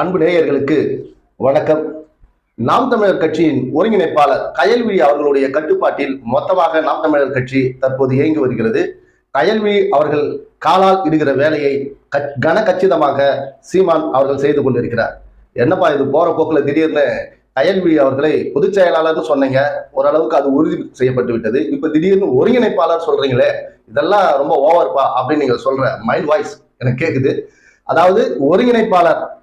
அன்பு நேயர்களுக்கு வணக்கம். நாம் தமிழர் கட்சியின் ஒருங்கிணைப்பாளர் கயல்விழி அவர்களுடைய கட்டுப்பாட்டில் மொத்தமாக நாம் தமிழர் கட்சி தற்போது இயங்கி வருகிறது. கயல்விழி அவர்கள் காலால் இடுகிற வேலையை கச்- கன கச்சிதமாக சீமான் அவர்கள் செய்து கொண்டிருக்கிறார். என்னப்பா இது போற போக்குல திடீர்னு கயல்விழி அவர்களை பொதுச் செயலாளர்னு சொன்னீங்க. ஓரளவுக்கு அது உறுதி செய்யப்பட்டு விட்டது. இப்ப திடீர்னு ஒருங்கிணைப்பாளர் சொல்றீங்களே இதெல்லாம் ரொம்ப ஓவர்ப்பா அப்படின்னு நீங்க சொல்ற மைண்ட் வாய்ஸ் எனக்கு கேக்குது. அதாவது ஒருங்கிணைப்பாளர்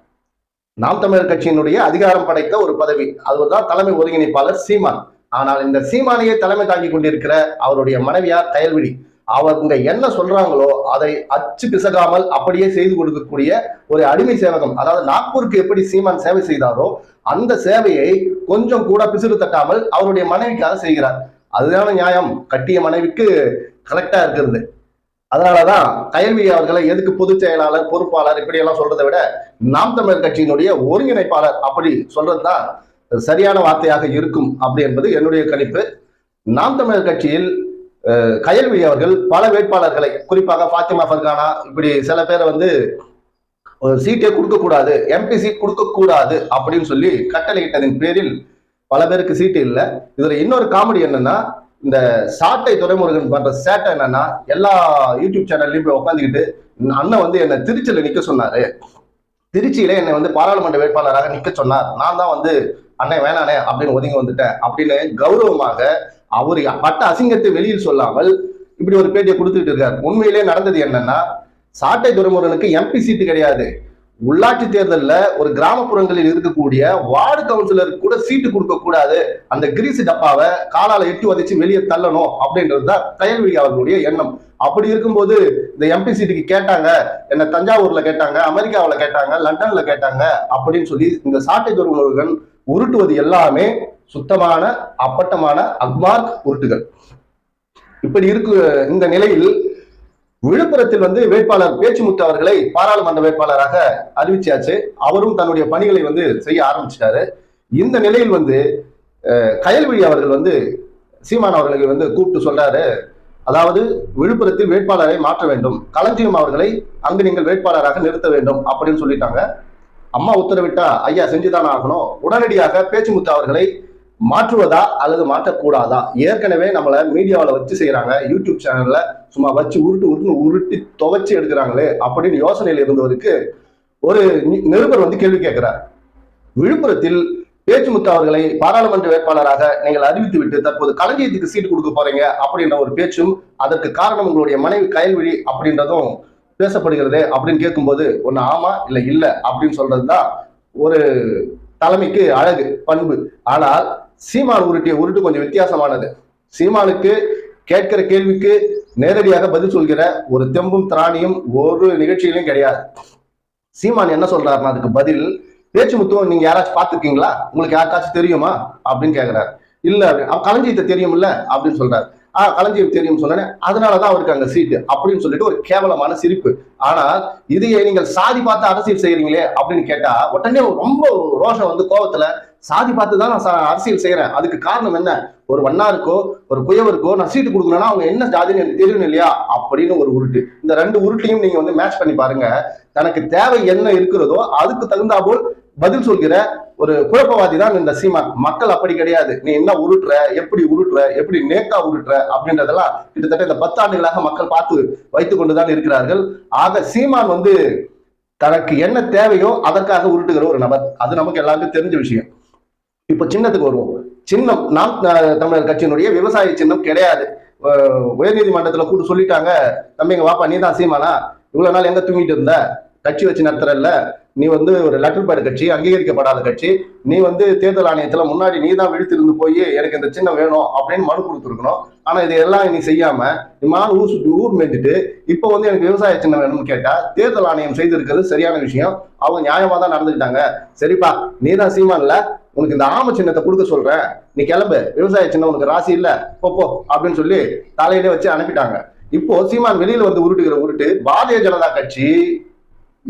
நாம் தமிழர் கட்சியினுடைய அதிகாரம் படைத்த ஒரு பதவி. அதுதான் தலைமை ஒருங்கிணைப்பாளர் சீமான். ஆனால் இந்த சீமானையே தலைமை தாங்கி கொண்டிருக்கிற அவருடைய மனைவியார் கயல்விழி அவங்க என்ன சொல்றாங்களோ அதை அச்சு பிசகாமல் அப்படியே செய்து கொடுக்கக்கூடிய ஒரு அடிமை சேவகம் அதாவது நாக்பூருக்கு எப்படி சீமான் சேவை செய்தாரோ அந்த சேவையை கொஞ்சம் கூட பிசுறு தட்டாமல் அவருடைய மனைவிக்காக செய்கிறார். அதுதான நியாயம். கட்டிய மனைவிக்கு கரெக்டா இருக்கிறது. அதனாலதான் கயல்வி அவர்களை எதுக்கு பொதுச் செயலாளர் பொறுப்பாளர் இப்படி எல்லாம் சொல்றதை விட நாம் தமிழர் கட்சியினுடைய ஒருங்கிணைப்பாளர் அப்படி சொல்றதுதான் சரியான வார்த்தையாக இருக்கும் அப்படி என்பது என்னுடைய கணிப்பு. நாம் தமிழர் கட்சியில் கயல்வி அவர்கள் பல வேட்பாளர்களை குறிப்பாக ஃபாத்திமா ஃபர்கானா இப்படி சில பேரை வந்து ஒரு சீட்டே கொடுக்க கூடாது எம்பி சீட் கொடுக்க கூடாது அப்படின்னு சொல்லி கட்டளையிட்டதின் பேரில் பல பேருக்கு சீட்டு இல்லை. இதுல இன்னொரு காமெடி என்னன்னா இந்த சாட்டை துறைமுருகன் பண்ற சேட்டை என்னன்னா எல்லா யூடியூப் சேனல்லையும் போய் உட்காந்துக்கிட்டு அண்ணன் வந்து என்னை திருச்சியில நிக்க சொன்னாரு. திருச்சியில என்னை வந்து பாராளுமன்ற வேட்பாளராக நிக்க சொன்னார். நான் தான் வந்து அண்ணன் வேணானே அப்படின்னு ஒதுங்கி வந்துட்டேன். அப்படின்னு கௌரவமாக அவர் பட்ட அசிங்கத்தை வெளியில் சொல்லாமல் இப்படி ஒரு பேட்டியை கொடுத்துட்டு இருக்காரு. உண்மையிலே நடந்தது என்னன்னா சாட்டை துறைமுருகனுக்கு எம்பி சீட்டு கிடையாது. உள்ளாட்சி தேர்தலில் ஒரு கிராமப்புறங்களில் இருக்கக்கூடிய வார்டு கவுன்சிலருக்கு கூட சீட்டு கொடுக்க கூடாது. அந்த கிரீஸ் டப்பாவை காலால எட்டி உதைச்சு வெளியே தள்ளணும் அப்படின்றது தான் கயல்விழி அவர்களுடைய எண்ணம். அப்படி இருக்கும்போது இந்த எம்பி சீட்டுக்கு கேட்டாங்க என்ன தஞ்சாவூர்ல கேட்டாங்க அமெரிக்காவுல கேட்டாங்க லண்டன்ல கேட்டாங்க அப்படின்னு சொல்லி இந்த சாட்டை துறைமுருகன் உருட்டுவது எல்லாமே சுத்தமான அப்பட்டமான அக்மார்க் உருட்டுகள். இப்படி இருக்கு இந்த நிலையில் விழுப்புரத்தில் வந்து வேட்பாளர் பேச்சுமுத்து அவர்களை பாராளுமன்ற வேட்பாளராக அறிவிச்சாச்சு. அவரும் தன்னுடைய பணிகளை வந்து செய்ய ஆரம்பிச்சிட்டாரு. இந்த நிலையில் வந்து கயல்விழி அவர்கள் வந்து சீமான் அவர்களுக்கு வந்து கூப்பிட்டு சொல்றாரு. அதாவது விழுப்புரத்தில் வேட்பாளரை மாற்ற வேண்டும். களஞ்சியம் அவர்களை அங்கு நீங்கள் வேட்பாளராக நிறுத்த வேண்டும் அப்படின்னு சொல்லிட்டாங்க. அம்மா உத்தரவிட்டா ஐயா செஞ்சுதான் ஆகணும். உடனடியாக பேச்சுமுத்து அவர்களை மாற்றுவதா அல்லது மாற்றக்கூடாதா? ஏற்கனவே நம்மளை மீடியாவில் வச்சு செய்கிறாங்க யூடியூப் சேனல்ல சும்மா வச்சு உருட்டு உருட்டு உருட்டி துவச்சி எடுக்கிறாங்களே அப்படின்னு யோசனையில் இருந்தவருக்கு ஒரு நி- நிருபர் வந்து கேள்வி கேட்கிறார். விழுப்புரத்தில் பேச்சுமுத்து அவர்களை பாராளுமன்ற வேட்பாளராக நீங்கள் அறிவித்து விட்டு தற்போது களஞ்சியத்துக்கு சீட்டு கொடுக்க போறீங்க அப்படின்ற ஒரு பேச்சும் அதற்கு காரணம் உங்களுடைய மனைவி கயல்விழி அப்படின்றதும் பேசப்படுகிறது அப்படின்னு கேட்கும்போது ஒன்னு ஆமா இல்ல இல்ல அப்படின்னு சொல்றதுதான் ஒரு தலைமைக்கு அழகு பண்பு. ஆனால் சீமான் உருட்டிய உருட்டு கொஞ்சம் வித்தியாசமானது. சீமானுக்கு கேட்கிற கேள்விக்கு நேரடியாக பதில் சொல்கிற ஒரு தெம்பும் திராணியும் ஒரு நிகழ்ச்சியிலும் கிடையாது. சீமான் என்ன சொல்றாருன்னா அதுக்கு பதில் பேச்சு முத்துவம் நீங்க யாராச்சும் பார்த்திருக்கீங்களா? உங்களுக்கு யாருக்காச்சும் தெரியுமா? அப்படின்னு கேட்கிறாரு இல்ல அப்படின்னு "அப்ப தெரியும்ல? அப்படின்னு சொல்றாரு. ஆஹ் களஞ்சியம் தெரியும் சொன்னேன் அதனாலதான் அவருக்கு அங்க சீட்டு அப்படின்னு சொல்லிட்டு ஒரு கேவலமான சிரிப்பு. ஆனால் இதையே நீங்கள் சாதி பார்த்து அரசியல் செய்யறீங்களே அப்படின்னு கேட்டா உடனே ரொம்ப ரோஷம் வந்து கோவத்துல சாதி பார்த்து தான் நான் அரசியல் செய்யறேன் அதுக்கு காரணம் என்ன? ஒரு வண்ணாருக்கோ ஒரு குயவருக்கோ நான் சீட்டு கொடுக்கணும்னா அவங்க என்ன ஜாதின்னு எனக்கு தெரியணும் இல்லையா? அப்படின்னு ஒரு உருட்டு. இந்த ரெண்டு உருட்டையும் நீங்க வந்து மேட்ச் பண்ணி பாருங்க. தனக்கு தேவை என்ன இருக்கிறதோ அதுக்கு தகுந்தாபோல் பதில் சொல்கிற ஒரு குழப்பவாதி தான் இந்த சீமான். மக்கள் அப்படி கிடையாது. நீ என்ன உருட்டுற எப்படி உருட்டுற எப்படி நேக்கா உருட்டுற அப்படின்றதெல்லாம் கிட்டத்தட்ட இந்த பத்தாண்டுகளாக மக்கள் பார்த்து வைத்துக் கொண்டுதான் இருக்கிறார்கள். ஆக சீமான் வந்து தனக்கு என்ன தேவையோ அதற்காக உருட்டுகிற ஒரு நபர். அது நமக்கு எல்லாருக்கும் தெரிஞ்ச விஷயம். இப்ப சின்னத்துக்கு வருவோம். சின்னம் நாம் தமிழர் கட்சியினுடைய விவசாய சின்னம் கிடையாது. உயர்நீதிமன்றத்தில் உயர்நீதிமன்றத்துல கூட்டு சொல்லிட்டாங்க. தம்பிங்க வாப்பா நீ தான் சீமானா? இவ்வளவு நாள் எங்க தூங்கிட்டு இருந்த? கட்சி வச்சு நடத்துறல்ல. நீ வந்து ஒரு லெட்டர் பேட் கட்சி அங்கீகரிக்கப்படாத கட்சி. நீ வந்து தேர்தல் ஆணையத்துல முன்னாடி நீ தான் விழுத்திருந்து போய் எனக்கு இந்த சின்னம் வேணும் அப்படின்னு மனு கொடுத்துருக்கணும். ஆனா இதெல்லாம் நீ செய்யாம நீ மான் ஊர் சுற்றி ஊர் மேய்ஞ்சிட்டு இப்போ வந்து எனக்கு விவசாய சின்னம் வேணும்னு கேட்டா தேர்தல் ஆணையம் செய்திருக்கிறது சரியான விஷயம். அவங்க நியாயமா தான் நடந்துக்கிட்டாங்க. சரிப்பா நீ தான் சீமான்ல உனக்கு இந்த ஆம சின்னத்தை கொடுக்க சொல்றேன். நீ கிளம்பு. விவசாய சின்னம் உனக்கு ராசி இல்ல. போ அப்படின்னு சொல்லி தலையிலே வச்சு அனுப்பிட்டாங்க. இப்போ சீமான் வெளியில வந்து உருட்டுகிற உருட்டு பாரதிய ஜனதா கட்சி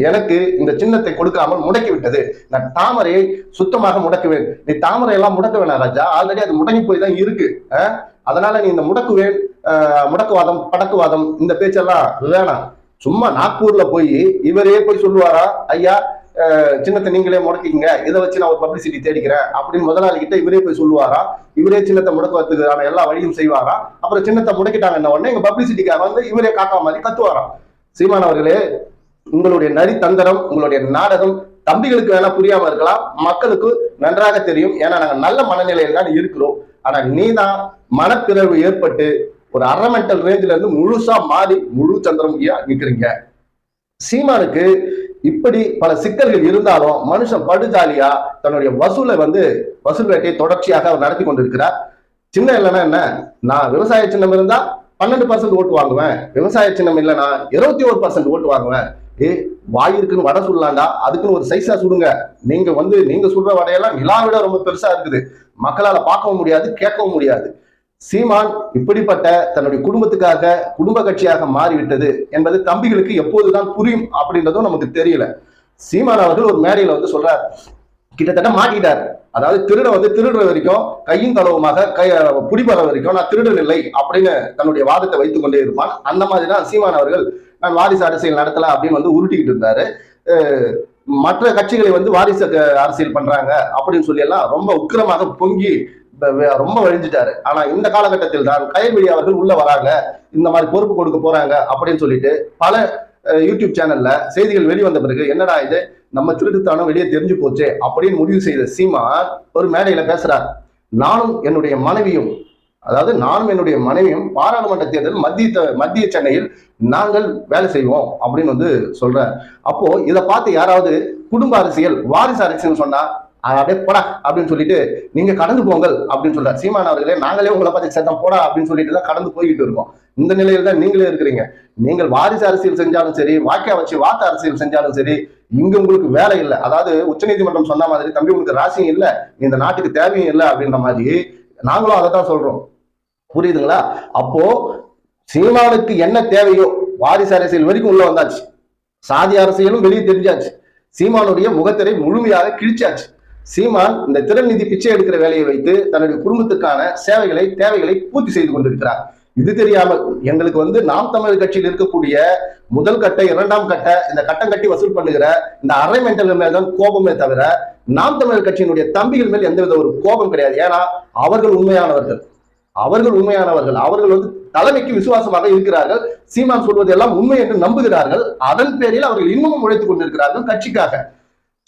எனக்கு இந்த சின்னத்தை கொடுக்காமல் முடக்கி விட்டது. நான் தாமரையை சுத்தமாக முடக்குவேன். நீ தாமரை எல்லாம் முடக்க வேணாம் ராஜா. ஆல்ரெடி அது முடங்கி போய் தான் இருக்கு. அதனால நீ இந்த முடக்குவேன். முடக்குவாதம் படக்குவாதம் இந்த பேச்செல்லாம் வேணாம். சும்மா நாக்பூர்ல போய் இவரே போய் சொல்லுவாரா? ஐயா சின்னத்தை நீங்களே முடக்கிங்க இதை வச்சு நான் ஒரு பப்ளிசிட்டி தேடிக்கிறேன் அப்படின்னு முதலாளி கிட்ட இவரே போய் சொல்லுவாரா? இவரே சின்னத்தை முடக்குவதுக்கான எல்லா வழியும் செய்வாரா? அப்புறம் சின்னத்தை முடக்கிட்டாங்கன்ன உடனே எங்க பப்ளிசிட்டிக்காக வந்து இவரே காக்கா மாதிரி கத்துவாராம். சீமான் அவர்களே உங்களுடைய நரி தந்திரம் உங்களுடைய நாடகம் தம்பிகளுக்கு வேணா புரியாம இருக்கலாம். மக்களுக்கு நன்றாக தெரியும். ஏன்னா நாங்க நல்ல மனநிலையில் தான் இருக்கிறோம். ஆனா நீதான் மனப்பிறவு ஏற்பட்டு ஒரு அரமெண்டல் ரேஞ்சில இருந்து முழுசா மாறி முழு சந்திரமுகியா நிக்கிறீங்க. சீமானுக்கு இப்படி பல சிக்கல்கள் இருந்தாலும் மனுஷன் படுஜாலியா தன்னுடைய வசூலை வந்து வசூல் வேட்டையை தொடர்ச்சியாக அவர் நடத்தி கொண்டிருக்கிறார். சின்ன இல்லைன்னா என்ன? நான் விவசாய சின்னம் இருந்தா பன்னெண்டு பர்சன்ட் ஓட்டு வாங்குவேன். விவசாய சின்னம் இல்லைன்னா இருபத்தி ஒரு பர்சன்ட் ஓட்டு வாங்குவேன். ஏ வாய் இருக்குன்னு வடை சுடலாண்டா அதுக்குன்னு ஒரு சைஸா சுடுங்க. நீங்க வந்து நீங்க சுடுற வடையெல்லாம் நிலாவிட ரொம்ப பெருசா இருக்குது. மக்களால பார்க்கவும் முடியாது கேட்கவும் முடியாது. சீமான் இப்படிப்பட்ட தன்னுடைய குடும்பத்துக்காக குடும்ப கட்சியாக மாறிவிட்டது என்பது தம்பிகளுக்கு எப்போதுதான் புரியும் அப்படின்றதும் நமக்கு தெரியல. சீமான் அவர்கள் ஒரு மேடையில வந்து சொல்றார். கிட்டத்தட்ட மாட்டிட்டார் அதாவது திருட வந்து திருடுற வரைக்கும் கையும் தளவுமாக கை பிடிபடுற வரைக்கும் நான் திருடன் இல்லை அப்படின்னு தன்னுடைய வாதத்தை வைத்துக் கொண்டே இருப்பான். அந்த மாதிரி தான் சீமான் அவர்கள் நான் வாரிசு அரசியல் நடத்தல அப்படின்னு வந்து உருட்டிக்கிட்டு இருந்தாரு. மற்ற கட்சிகளை வந்து வாரிசு அரசியல் பண்றாங்க அப்படின்னு சொல்லி எல்லாம் ரொம்ப உக்கிரமாக பொங்கி ரொம்ப வழிஞ்சிட்டாரு. ஆனா இந்த காலகட்டத்தில் தான் கயல்வெளி அவர்கள் உள்ள வராங்க. இந்த மாதிரி பொறுப்பு கொடுக்க போறாங்க அப்படின்னு சொல்லிட்டு பல யூடியூப் சேனல்ல செய்திகள் வெளிவந்த பிறகு என்னடா இது? நம்ம திருட்டுத்தானம் வெளியே தெரிஞ்சு போச்சே அப்படின்னு முடிவு செய்த சீமா ஒரு மேடையில பேசுறார். நானும் என்னுடைய மனைவியும் அதாவது நானும் என்னுடைய மனைவியும் பாராளுமன்ற தேர்தல் மத்திய மத்திய சென்னையில் நாங்கள் வேலை செய்வோம் அப்படின்னு வந்து சொல்றார். அப்போ இதை பார்த்து யாராவது குடும்ப அரசியல் வாரிசு அரசியல் சொன்னா அப்படியே போடா அப்படின்னு சொல்லிட்டு நீங்க கடந்து போங்கள் அப்படின்னு சொல்றாரு. சீமான் அவர்களே நாங்களே உங்களை பார்த்து சேர்த்தம் போடா அப்படின்னு சொல்லிட்டு தான் கடந்து போய்கிட்டு இருக்கோம். இந்த நிலையில தான் நீங்களே இருக்கிறீங்க. நீங்கள் வாரிசு அரசியல் செஞ்சாலும் சரி வாக்கியா வச்சு வாத்த அரசியல் செஞ்சாலும் சரி இங்க உங்களுக்கு வேலை இல்லை. அதாவது உச்சநீதிமன்றம் சொன்ன மாதிரி தம்பி உங்களுக்கு ராசியும் இல்லை இந்த நாட்டுக்கு தேவையும் இல்லை அப்படின்ற மாதிரி நாங்களும் அதை தான் சொல்றோம். புரியுதுங்களா? அப்போ சீமானுக்கு என்ன தேவையோ வாரிசு அரசியல் வரைக்கும் உள்ள வந்தாச்சு. சாதி அரசியலும் வெளியே தெரிஞ்சாச்சு. சீமானுடைய முகத்திரை முழுமையாக கிழிச்சாச்சு. சீமான் இந்த திறன் நிதி பிச்சை எடுக்கிற வேலையை வைத்து தன்னுடைய குடும்பத்துக்கான சேவைகளை தேவைகளை பூர்த்தி செய்து கொண்டிருக்கிறார். இது தெரியாமல் எங்களுக்கு வந்து நாம் தமிழர் கட்சியில் இருக்கக்கூடிய முதல் கட்ட இரண்டாம் கட்ட இந்த கட்டம் கட்டி வசூல் பண்ணுகிற இந்த அரை மென்டல் மேல் தான் கோபமே தவிர நாம் தமிழர் கட்சியினுடைய தம்பிகள் மேல் எந்தவித ஒரு கோபம் கிடையாது. ஏன்னா அவர்கள் உண்மையானவர்கள். அவர்கள் உண்மையானவர்கள். அவர்கள் வந்து தலைமைக்கு விசுவாசமாக இருக்கிறார்கள். சீமான் சொல்வதெல்லாம் உண்மை என்று நம்புகிறார்கள். அதன் பேரில் அவர்கள் இன்னமும் உழைத்துக் கொண்டிருக்கிறார்கள் கட்சிக்காக.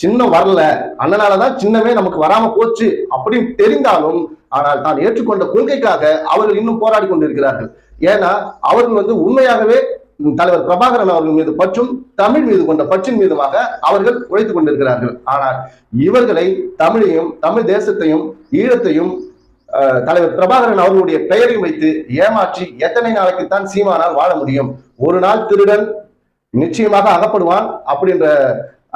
சின்னம் வரல. அண்ணனாலதான் சின்னமே நமக்கு வராம போச்சு அப்படின்னு தெரிந்தாலும் ஆனால் தான் ஏற்றுக்கொண்ட கொள்கைக்காக அவர்கள் இன்னும் போராடி கொண்டிருக்கிறார்கள். ஏன்னா அவர்கள் வந்து உண்மையாகவே தலைவர் பிரபாகரன் அவர்கள் மீது பற்றும் தமிழ் மீது கொண்ட பற்றின் மீதுமாக அவர்கள் உழைத்துக் கொண்டிருக்கிறார்கள். ஆனால் இவர்களை தமிழையும் தமிழ் தேசத்தையும் ஈழத்தையும் அஹ், தலைவர் பிரபாகரன் அவர்களுடைய பெயரையும் வைத்து ஏமாற்றி எத்தனை நாளைக்கு தான் சீமானால் வாழ முடியும்? ஒரு நாள் திருடன் நிச்சயமாக அகப்படுவான் அப்படின்ற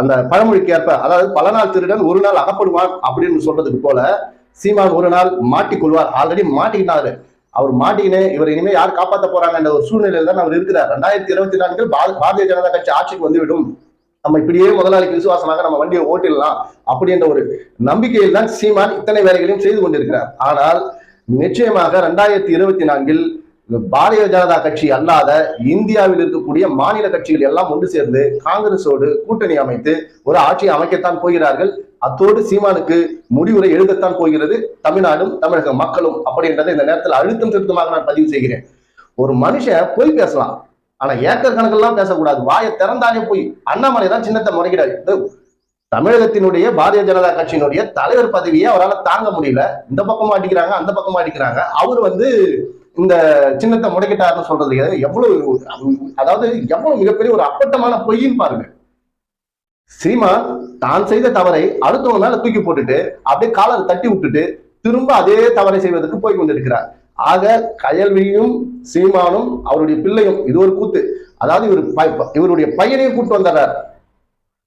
அந்த பழமொழிக்கு ஏற்ப அதாவது பல நாள் திருடன் ஒரு நாள் அகப்படுவான் அப்படின்னு சொல்றதுக்கு போல சீமான் ஒரு நாள் மாட்டிக்கொள்வார். ஆல்ரெடி மாட்டிக்கிட்டாரு. அவர் மாட்டிக்கினே இவர் இனிமே யார் காப்பாற்ற போறாங்கன்ற ஒரு சூழ்நிலையில் தான் அவர் இருக்கிறார். ரெண்டாயிரத்தி இருபத்தி நான்கில் பாரதிய ஜனதா கட்சி ஆட்சிக்கு வந்துவிடும். நம்ம இப்படியே முதலாளிக்கு விசுவாசமாக நம்ம வண்டியை ஓட்டிடலாம் அப்படின்ற ஒரு நம்பிக்கையில் தான் சீமான் இத்தனை வேலைகளையும் செய்து கொண்டிருக்கிறார். ஆனால் நிச்சயமாக ரெண்டாயிரத்தி இருபத்தி நான்கில் பாரதிய ஜனதா கட்சி அல்லாத இந்தியாவில் இருக்கக்கூடிய மாநில கட்சிகள் எல்லாம் ஒன்று சேர்ந்து காங்கிரஸோடு கூட்டணி அமைத்து ஒரு ஆட்சியை அமைக்கத்தான் போகிறார்கள். அத்தோடு சீமானுக்கு முடிவுரை எழுதத்தான் போகிறது. தமிழ்நாடும் தமிழக மக்களும் அப்படின்றத இந்த நேரத்தில் அழுத்தம் திருத்தமாக நான் பதிவு செய்கிறேன். ஒரு மனுஷன் போய் பேசலாம். ஆனா ஏக்கர் கணக்கெல்லாம் பேசக்கூடாது. வாயை திறந்தாலே போய் அண்ணாமலை தான் சின்னத்தை முறைகிறாரு தமிழகத்தினுடைய பாரதிய ஜனதா கட்சியினுடைய தலைவர் பதவியை அவரால் தாங்க முடியல. இந்த பக்கமா அடிக்கிறாங்க அந்த பக்கமா அடிக்கிறாங்க. அவர் வந்து இந்த சின்னத்தை முடக்கிட்டாருன்னு சொல்றது எவ்வளவு அதாவது எவ்வளவு மிகப்பெரிய ஒரு அப்பட்டமான பொய்ன்னு பாருங்க. சீமான் தான் செய்த தவறை அடுத்தவங்க மேல தூக்கி போட்டுட்டு அப்படியே காலர் தட்டி விட்டுட்டு திரும்ப அதே தவறை செய்வதற்கு போய் கொண்டிருக்கிறார். ஆக கயல்வியும் சீமானும் அவருடைய பிள்ளையும் இது ஒரு கூத்து. அதாவது இவர் இவருடைய பையனையும் கூட்டு வந்துடுறார்.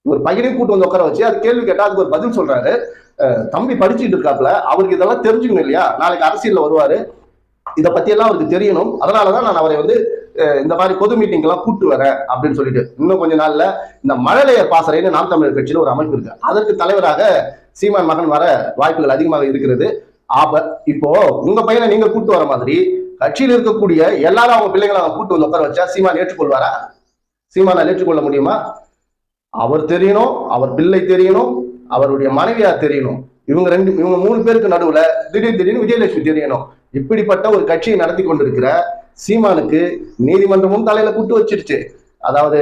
இவர் பையனையும் கூட்டு வந்து உட்கார வச்சு அது கேள்வி கேட்டா அதுக்கு ஒரு பதில் சொல்றாரு. தம்பி படிச்சுட்டு இருக்காப்ல அவருக்கு இதெல்லாம் தெரிஞ்சுக்கணும் இல்லையா? நாளைக்கு அரசியல்ல வருவாரு. இதை பற்றியெல்லாம் அவருக்கு தெரியணும். அதனாலதான் நான் அவரை வந்து இந்த மாதிரி பொது மீட்டிங் எல்லாம் கூட்டு வரேன் அப்படின்னு சொல்லிட்டு. இன்னும் கொஞ்ச நாள்ல இந்த மழலையர் பாசறைன்னு நாம் தமிழர் கட்சியில ஒரு அமைப்பு இருக்கு. அதற்கு தலைவராக சீமான் மகன் வர வாய்ப்புகள் அதிகமாக இருக்கிறது. ஆப இப்போ உங்க பையனை நீங்க கூட்டு வர மாதிரி கட்சியில் இருக்கக்கூடிய எல்லாரும் அவங்க பிள்ளைங்களை அவங்க கூட்டு வந்து உட்கார வச்சா சீமான் ஏற்றுக்கொள்வாரா? சீமானால் ஏற்றுக்கொள்ள முடியுமா? அவர் தெரியணும் அவர் பிள்ளை தெரியணும் அவருடைய மனைவியார் தெரியணும். இவங்க ரெண்டு இவங்க மூணு பேருக்கு நடுவுல திடீர் திடீர்னு விஜயலட்சுமி தெரியணும் இப்படிப்பட்ட ஒரு கட்சியை நடத்தி கொண்டிருக்கிற சீமானுக்கு நீதிமன்றமும் தலையில கூட்டு வச்சிருச்சு. அதாவது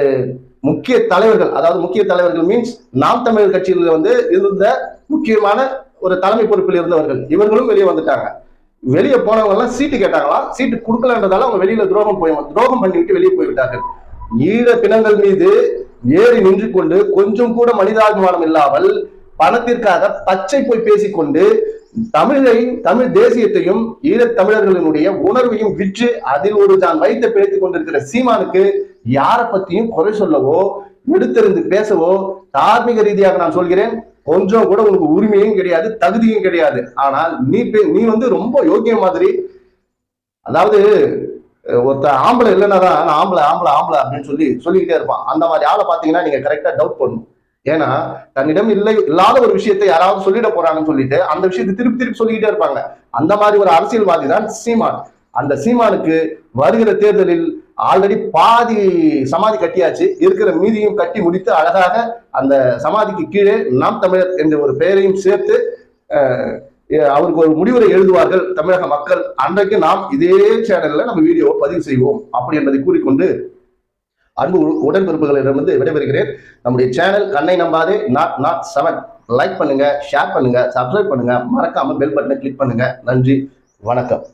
முக்கிய தலைவர்கள் அதாவது முக்கிய தலைவர்கள் மீன்ஸ் நாம் தமிழர் கட்சியில் வந்து இருந்த முக்கியமான ஒரு தலைமை பொறுப்பில் இருந்தவர்கள். இவர்களும் வெளியே வந்துட்டாங்க. வெளியே போனவங்க எல்லாம் சீட்டு கேட்டாங்களாம் சீட்டு கொடுக்கலன்றதால அவங்க வெளியில துரோகம் போய் துரோகம் பண்ணிவிட்டு வெளியே போய்விட்டார்கள். ஈழ பிணங்கள் மீது ஏறி நின்று கொண்டு கொஞ்சம் கூட மனிதாபிமானம் இல்லாமல் பணத்திற்காக பச்சை போய் பேசிக்கொண்டு தமிழை தமிழ் தேசியத்தையும் ஈழத் தமிழர்களினுடைய உணர்வையும் விற்று அதில் ஒரு தான் வைத்து பிழைத்துக் கொண்டிருக்கிற சீமானுக்கு யாரை பத்தியும் குறை சொல்லவோ எடுத்தெறிந்து பேசவோ தார்மீக ரீதியாக நான் சொல்கிறேன் கொஞ்சம் கூட உனக்கு உரிமையும் கிடையாது தகுதியும் கிடையாது. ஆனால் நீ பே- நீ வந்து ரொம்ப யோக்கியம் மாதிரி அதாவது ஒருத்த ஆம்பளை இல்லைன்னா தான் நான் ஆம்பளை ஆம்பளை ஆம்பளை அப்படின்னு சொல்லி சொல்லிக்கிட்டே இருப்பான். அந்த மாதிரி ஆளை பார்த்தீங்கன்னா நீங்க கரெக்டா டவுட் பண்ணணும். ஏன்னா தன்னிடம் இல்லை இல்லாத ஒரு விஷயத்தை யாராவது சொல்லிட போறாங்கன்னு சொல்லிட்டு அந்த விஷயத்தை திருப்பி திருப்பி சொல்லிக்கிட்டே இருப்பாங்க. அந்த மாதிரி ஒரு அரசியல்வாதி தான் சீமான். அந்த சீமானுக்கு வருகிற தேர்தலில் ஆல்ரெடி பாதி சமாதி கட்டியாச்சு. இருக்கிற மீதியும் கட்டி முடித்து அழகாக அந்த சமாதிக்கு கீழே நாம் தமிழர் என்ற ஒரு பெயரையும் சேர்த்து அவருக்கு ஒரு முடிவுரை எழுதுவார்கள் தமிழக மக்கள். அன்றைக்கு நாம் இதே சேனல்ல நம்ம வீடியோவை பதிவு செய்வோம் அப்படி என்பதை கூறிக்கொண்டு அன்பு உடன்பிறப்புகளிடமிருந்து விடைபெறுகிறேன். நம்முடைய channel Kannai Nambathe naught naught seven like பண்ணுங்க ஷேர் பண்ணுங்க சப்ஸ்கிரைப் பண்ணுங்க. மறக்காம பெல் பட்டனை கிளிக் பண்ணுங்க. நன்றி வணக்கம்.